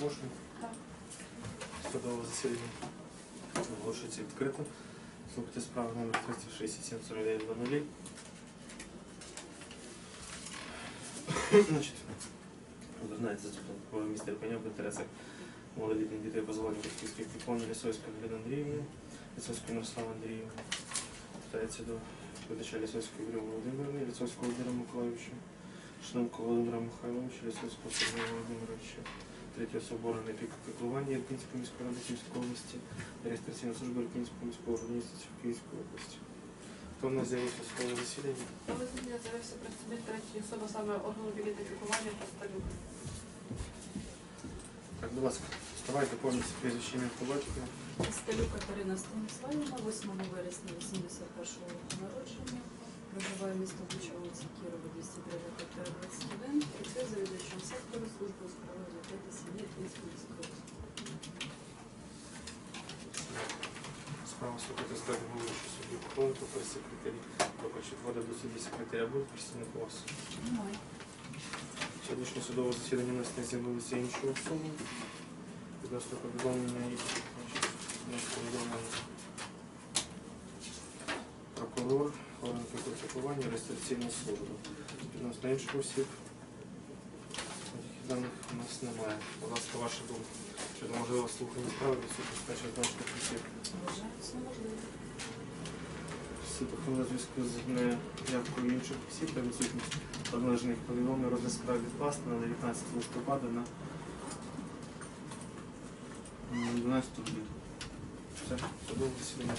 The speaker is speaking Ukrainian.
Можна? Так. Судове засідання оголошується відкритим. Слухайте справу номер 367 49 00. Значить, заступник про містер Пеня в інтересах малолітніх дітей позбавлення батьківських піклонів Лісовської Галини Андріївни, Лісовської Мирослава Андріївни. Питається до видача Лісовської Юрія Володимирівни, Лісовського Володимира Миколаївича, Шнемко Володимира Михайловича, Лісовського Сергія Володимировича, третього собору на піку піклування Ірпінської міської ради Київської області, реєстраційна служба Ірпінської міської адміністрації Київської області. Хто в нас з'явився в своєму засіданні? Але засідання з'явився представник третьої особи саме органу ідентифікування Костелюк. Так, будь ласка, вставайте повністю прізвище ім'я по батькові. Стелюк Катерина Станіславівна, 8 вересня 81 року народження. Проживає місто Буча, вулиця Кірова, 203 КТ 21. Складу головуючого судді Кухонко, прес-секретарі. Поки що до судді секретаря буде представник у вас. Немає. Сьогоднішнє судове засідання у нас не з'явилися інші особи. Відносно повідомлення нас повідомлення прокурор, орган піклування, реєстраційна служба. Відносно інших осіб даних у нас немає. Будь ласка, ваша думка. Щодо можливо слухання справи відсутність перших На зв'язку з неявкою інших осіб та відсутність обмежених повідомлень розгляд справи відкласти на 19 листопада на 12 годину. Все, судове засідання.